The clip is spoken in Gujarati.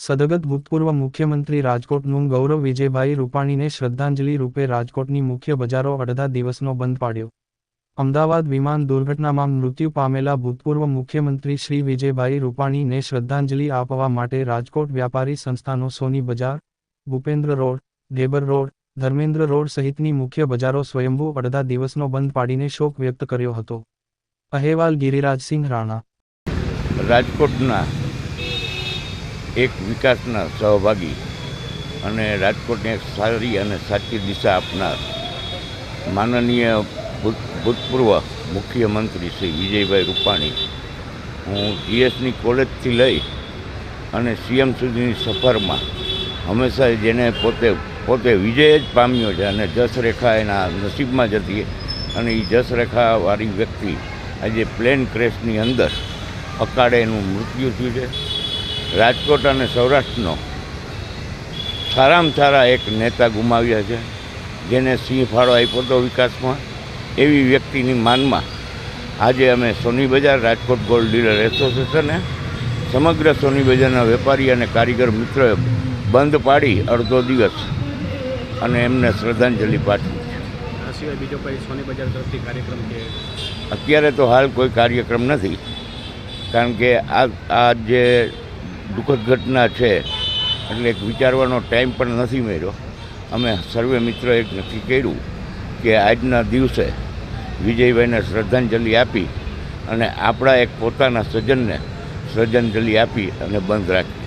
સદગત ભૂતપૂર્વ મુખ્યમંત્રી રાજકોટનું ગૌરવ વિજયભાઈ રૂપાણીને શ્રદ્ધાંજલિ રૂપે રાજકોટની મુખ્ય બજારો અડધા દિવસનો બંધ પાડ્યો. અમદાવાદ વિમાન દુર્ઘટનામાં મૃત્યુ પામેલા ભૂતપૂર્વ મુખ્યમંત્રી શ્રી વિજયભાઈ રૂપાણીને શ્રદ્ધાંજલિ આપવા માટે રાજકોટ વ્યાપારી સંસ્થાનો Soni Bazar, Bhupendra road, Dhebar road, Dharmendra road સહિતની મુખ્ય બજારો સ્વયંભૂ અડધા દિવસનો બંધ પાડીને શોક વ્યક્ત કર્યો હતો. અહેવાલ ગિરિરાજસિંહ રાણા. રાજકોટના એક વિકાસના સહભાગી અને રાજકોટને એક સારી અને સાચી દિશા આપનાર માનનીય ભૂતપૂર્વ મુખ્યમંત્રી શ્રી વિજયભાઈ રૂપાણી. હું જીએસની કોલેજથી લઈ અને સીએમ સુધીની સફરમાં હંમેશા જેને પોતે પોતે વિજય જ પામ્યો છે અને જસરેખા એના નસીબમાં જ હતી અને એ જસરેખાવાળી વ્યક્તિ આજે પ્લેન ક્રેશની અંદર અકાળે એનું મૃત્યુ થયું છે. રાજકોટ અને સૌરાષ્ટ્રનો સારામાં સારા એક નેતા ગુમાવ્યા છે જેને સિંહ ફાળો આપ્યો હતો વિકાસમાં એવી વ્યક્તિની માનમાં આજે અમે સોની બજાર રાજકોટ ગોલ્ડ ડીલર એસોસિએશને સમગ્ર સોની બજારના વેપારી અને કારીગર મિત્રોએ બંધ પાડી અડધો દિવસ અને એમને શ્રદ્ધાંજલિ પાઠવી છે. સિવાય બીજો કોઈ સોની બજાર તરફથી કાર્યક્રમ કે અત્યારે તો હાલ કોઈ કાર્યક્રમ નથી કારણ કે આ આ જે દુઃખદ ઘટના છે એટલે એક વિચારવાનો ટાઈમ પણ નથી મળ્યો. અમે સર્વે મિત્ર એક નક્કી કર્યું કે આજના દિવસે વિજયભાઈને શ્રદ્ધાંજલિ આપી અને આપણા એક પોતાના સજ્જનને શ્રદ્ધાંજલિ આપી અને બંધ રાખી.